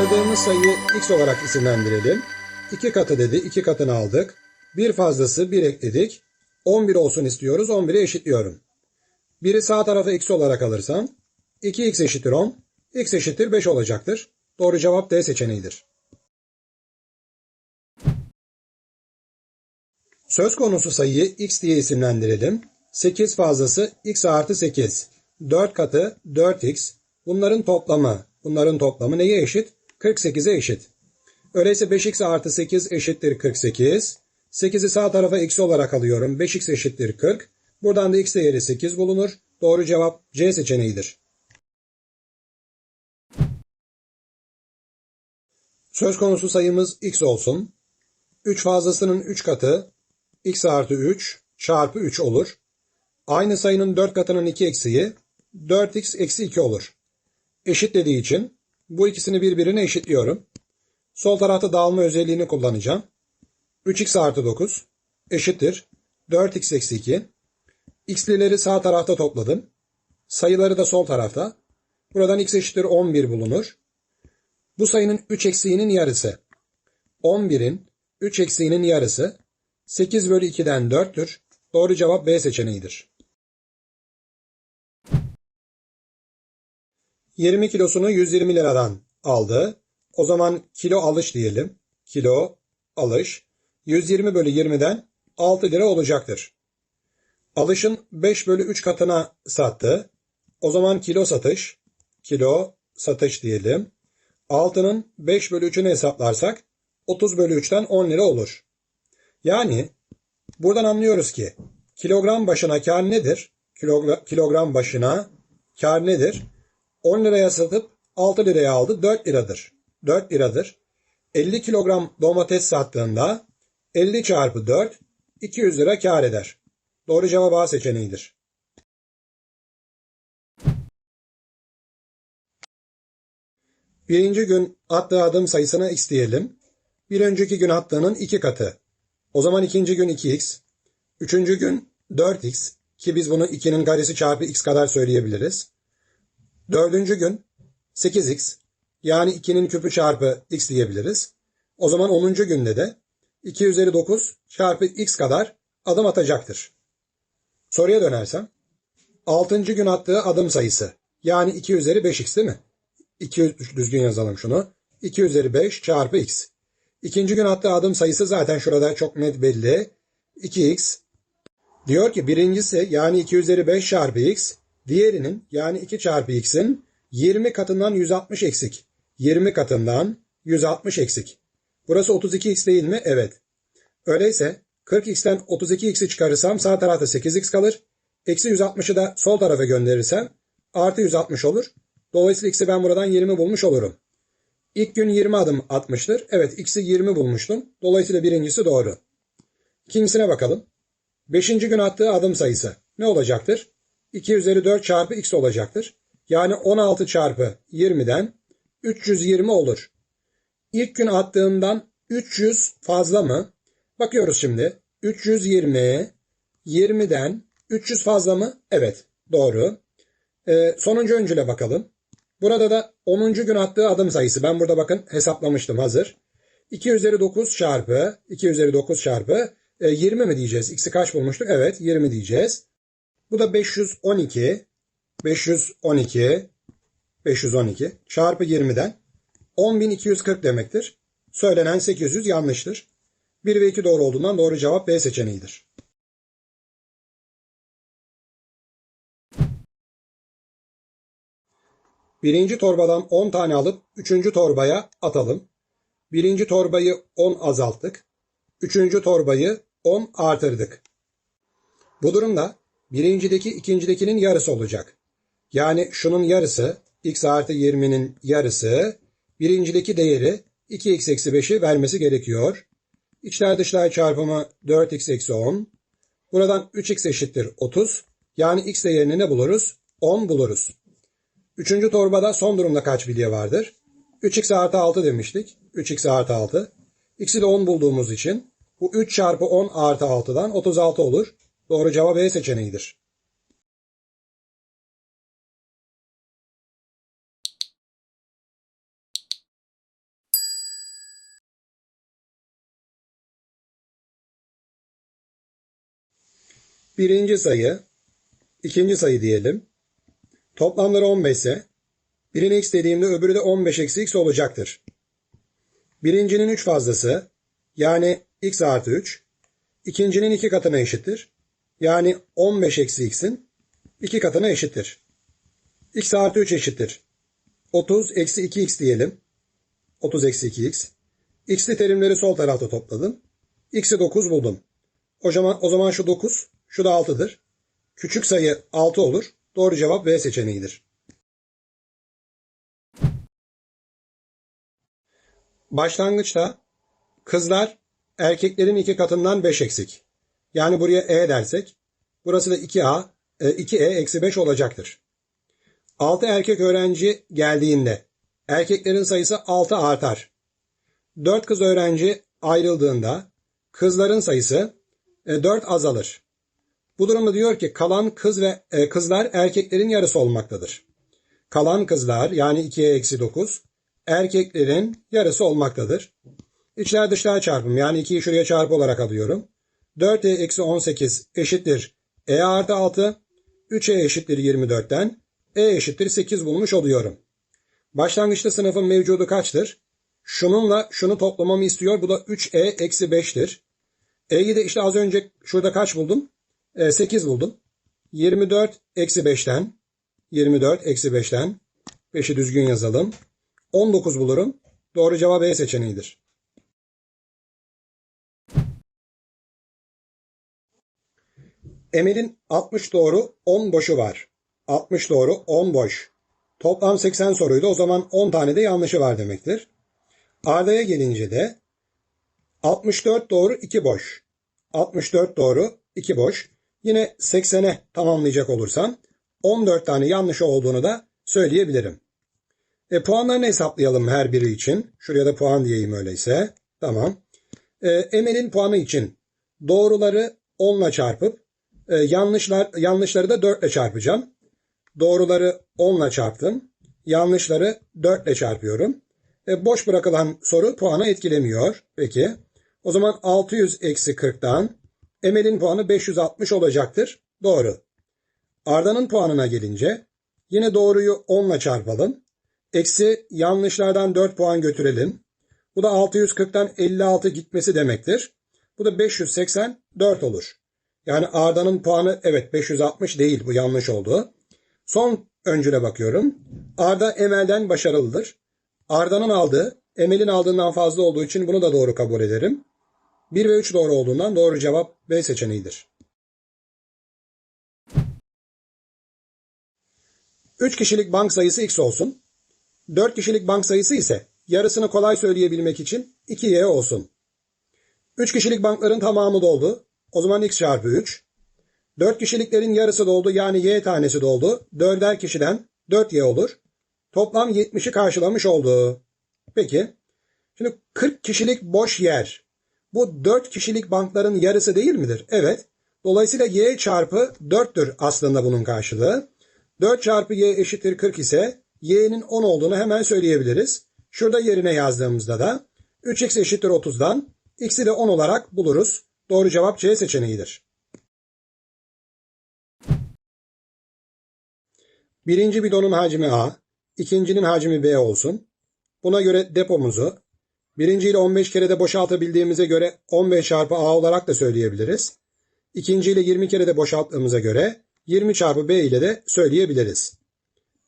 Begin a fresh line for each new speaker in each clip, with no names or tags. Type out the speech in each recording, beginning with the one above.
Aradığımız sayıyı x olarak isimlendirelim. 2 katı dedi, 2 katını aldık. Bir fazlası 1 ekledik. 11 olsun istiyoruz, 11'i eşitliyorum. Biri sağ tarafa x olarak alırsam 2x eşittir 10, x eşittir 5 olacaktır. Doğru cevap D seçeneğidir. Söz konusu sayıyı x diye isimlendirelim. 8 fazlası x artı 8. 4 katı 4x. Bunların toplamı, bunların toplamı neye eşit? 48'e eşit. Öyleyse 5x artı 8 eşittir 48. 8'i sağ tarafa x olarak alıyorum. 5x eşittir 40. Buradan da x değeri 8 bulunur. Doğru cevap C seçeneğidir. Söz konusu sayımız x olsun. 3 fazlasının 3 katı x artı 3 çarpı 3 olur. Aynı sayının 4 katının 2 eksiği 4x eksi 2 olur. Eşit dediği için bu ikisini birbirine eşitliyorum. Sol tarafta dağılma özelliğini kullanacağım. 3x artı 9 eşittir 4x eksi 2. x'lileri sağ tarafta topladım. Sayıları da sol tarafta. Buradan x eşittir 11 bulunur. Bu sayının 3 eksiğinin yarısı. 11'in 3 eksiğinin yarısı 8 bölü 2'den 4'tür. Doğru cevap B seçeneğidir. 20 kilosunu 120 liradan aldı. O zaman kilo alış diyelim. Kilo alış. 120 bölü 20'den 6 lira olacaktır. Alışın 5 bölü 3 katına sattı. O zaman kilo satış. Kilo satış diyelim. 6'nın 5 bölü 3'ünü hesaplarsak 30 bölü 3'ten 10 lira olur. Yani buradan anlıyoruz ki kilogram başına kar nedir? Kilogra kilogram başına kar nedir? 10 liraya satıp 6 liraya aldı 4 liradır. 4 liradır. 50 kilogram domates sattığında 50 çarpı 4 200 lira kar eder. Doğru cevap A seçeneğidir. Birinci gün attığı adım sayısına x diyelim. Bir önceki gün attığının iki katı. O zaman ikinci gün 2x. Üçüncü gün 4x ki biz bunu 2'nin karesi çarpı x kadar söyleyebiliriz. Dördüncü gün 8x yani 2'nin küpü çarpı x diyebiliriz. O zaman 10. günde de 2 üzeri 9 çarpı x kadar adım atacaktır. Soruya dönersem 6. gün attığı adım sayısı yani 2 üzeri 5x değil mi? 2 düzgün yazalım şunu. 2 üzeri 5 çarpı x. İkinci gün attığı adım sayısı zaten şurada çok net belli. 2x. Diyor ki birincisi yani 2 üzeri 5 çarpı x. Diğerinin yani 2 çarpı x'in 20 katından 160 eksik. 20 katından 160 eksik. Burası 32x değil mi? Evet. Öyleyse 40x'ten 32x'i çıkarırsam sağ tarafta 8x kalır. Eksi 160'ı da sol tarafa gönderirsem artı 160 olur. Dolayısıyla x'i ben buradan 20 bulmuş olurum. İlk gün 20 adım atmıştır. Evet x'i 20 bulmuştum. Dolayısıyla birincisi doğru. İkincisine bakalım. Beşinci gün attığı adım sayısı ne olacaktır? 2 üzeri 4 çarpı x olacaktır. Yani 16 çarpı 20'den 320 olur. İlk gün attığından 300 fazla mı? Bakıyoruz şimdi. 320 20'den 300 fazla mı? Evet doğru. Ee, sonuncu öncüle bakalım. Burada da 10. gün attığı adım sayısı. Ben burada bakın hesaplamıştım hazır. 2 üzeri 9 çarpı 2 üzeri 9 çarpı e, 20 mi diyeceğiz? X'i kaç bulmuştuk? Evet 20 diyeceğiz. Bu da 512 512 512 çarpı 20'den 10.240 demektir. Söylenen 800 yanlıştır. 1 ve 2 doğru olduğundan doğru cevap B seçeneğidir. Birinci torbadan 10 tane alıp üçüncü torbaya atalım. Birinci torbayı 10 azalttık. Üçüncü torbayı 10 artırdık. Bu durumda birincideki ikincidekinin yarısı olacak. Yani şunun yarısı x artı 20'nin yarısı birincideki değeri 2x eksi 5'i vermesi gerekiyor. İçler dışlar çarpımı 4x eksi 10. Buradan 3x eşittir 30. Yani x değerini ne buluruz? 10 buluruz. Üçüncü torbada son durumda kaç bilye vardır? 3x artı 6 demiştik. 3x artı 6. X'i de 10 bulduğumuz için bu 3 çarpı 10 artı 6'dan 36 olur. Doğru cevap E seçeneğidir. Birinci sayı, ikinci sayı diyelim. Toplamları 15 ise birini x dediğimde öbürü de 15 eksi x olacaktır. Birincinin 3 fazlası yani x artı 3, ikincinin 2 iki katına eşittir. Yani 15 eksi x'in 2 katına eşittir. x artı 3 eşittir. 30 eksi 2x diyelim. 30 eksi 2x. x'li terimleri sol tarafta topladım. x'i 9 buldum. O zaman, o zaman şu 9, şu da 6'dır. Küçük sayı 6 olur. Doğru cevap B seçeneğidir. Başlangıçta kızlar erkeklerin iki katından 5 eksik. Yani buraya E dersek burası da 2A, 2E eksi 5 olacaktır. 6 erkek öğrenci geldiğinde erkeklerin sayısı 6 artar. 4 kız öğrenci ayrıldığında kızların sayısı 4 azalır. Bu durumda diyor ki kalan kız ve e, kızlar erkeklerin yarısı olmaktadır. Kalan kızlar yani 2'ye eksi 9 erkeklerin yarısı olmaktadır. İçler dışlar çarpım yani 2'yi şuraya çarpı olarak alıyorum. 4e eksi 18 eşittir e artı 6. 3e eşittir 24'ten e eşittir 8 bulmuş oluyorum. Başlangıçta sınıfın mevcudu kaçtır? Şununla şunu toplamamı istiyor. Bu da 3e eksi 5'tir. E'yi de işte az önce şurada kaç buldum? E, 8 buldum. 24 eksi 5'ten 24 eksi 5'ten 5'i düzgün yazalım. 19 bulurum. Doğru cevap E seçeneğidir. Emel'in 60 doğru 10 boşu var. 60 doğru 10 boş. Toplam 80 soruydu. O zaman 10 tane de yanlışı var demektir. Arda'ya gelince de 64 doğru 2 boş. 64 doğru 2 boş. Yine 80'e tamamlayacak olursam 14 tane yanlış olduğunu da söyleyebilirim. E, puanlarını hesaplayalım her biri için. Şuraya da puan diyeyim öyleyse. Tamam. E, Emel'in puanı için doğruları 10 ile çarpıp e, yanlışlar yanlışları da 4 ile çarpacağım. Doğruları 10 ile çarptım. Yanlışları 4 ile çarpıyorum. E, boş bırakılan soru puanı etkilemiyor. Peki. O zaman 600 eksi 40'tan Emel'in puanı 560 olacaktır. Doğru. Arda'nın puanına gelince yine doğruyu 10 ile çarpalım. Eksi yanlışlardan 4 puan götürelim. Bu da 640'tan 56 gitmesi demektir. Bu da 584 olur. Yani Arda'nın puanı evet 560 değil bu yanlış oldu. Son öncüle bakıyorum. Arda Emel'den başarılıdır. Arda'nın aldığı Emel'in aldığından fazla olduğu için bunu da doğru kabul ederim. 1 ve 3 doğru olduğundan doğru cevap B seçeneğidir. 3 kişilik bank sayısı x olsun. 4 kişilik bank sayısı ise yarısını kolay söyleyebilmek için 2y olsun. 3 kişilik bankların tamamı doldu. O zaman x çarpı 3. 4 kişiliklerin yarısı doldu yani y tanesi doldu. 4'er kişiden 4y olur. Toplam 70'i karşılamış oldu. Peki. Şimdi 40 kişilik boş yer. Bu 4 kişilik bankların yarısı değil midir? Evet. Dolayısıyla y çarpı 4'tür aslında bunun karşılığı. 4 çarpı y eşittir 40 ise y'nin 10 olduğunu hemen söyleyebiliriz. Şurada yerine yazdığımızda da 3x eşittir 30'dan x'i de 10 olarak buluruz. Doğru cevap C seçeneğidir. Birinci bidonun hacmi A, ikincinin hacmi B olsun. Buna göre depomuzu birinci ile 15 kere de boşaltabildiğimize göre 15 çarpı A olarak da söyleyebiliriz. İkinci ile 20 kere de boşalttığımıza göre 20 çarpı B ile de söyleyebiliriz.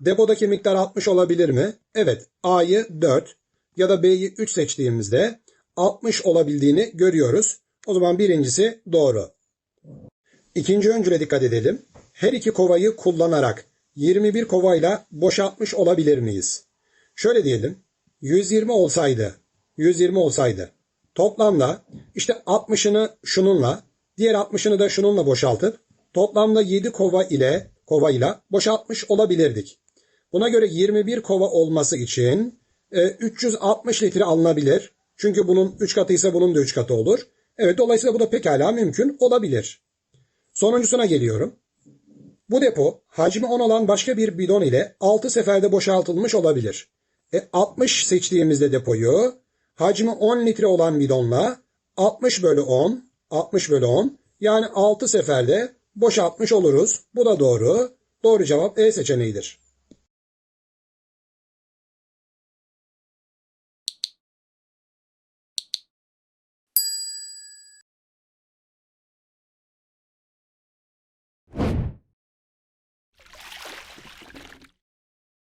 Depodaki miktar 60 olabilir mi? Evet. A'yı 4 ya da B'yi 3 seçtiğimizde 60 olabildiğini görüyoruz. O zaman birincisi doğru. İkinci öncüle dikkat edelim. Her iki kovayı kullanarak 21 kovayla boşaltmış olabilir miyiz? Şöyle diyelim. 120 olsaydı, 120 olsaydı toplamda işte 60'ını şununla, diğer 60'ını da şununla boşaltıp toplamda 7 kova ile kova ile boşaltmış olabilirdik. Buna göre 21 kova olması için 360 litre alınabilir. Çünkü bunun 3 katı ise bunun da 3 katı olur. Evet dolayısıyla bu da pekala mümkün olabilir. Sonuncusuna geliyorum. Bu depo hacmi 10 olan başka bir bidon ile 6 seferde boşaltılmış olabilir. E 60 seçtiğimizde depoyu hacmi 10 litre olan bidonla 60 bölü 10 60 bölü 10 yani 6 seferde boşaltmış oluruz. Bu da doğru. Doğru cevap E seçeneğidir.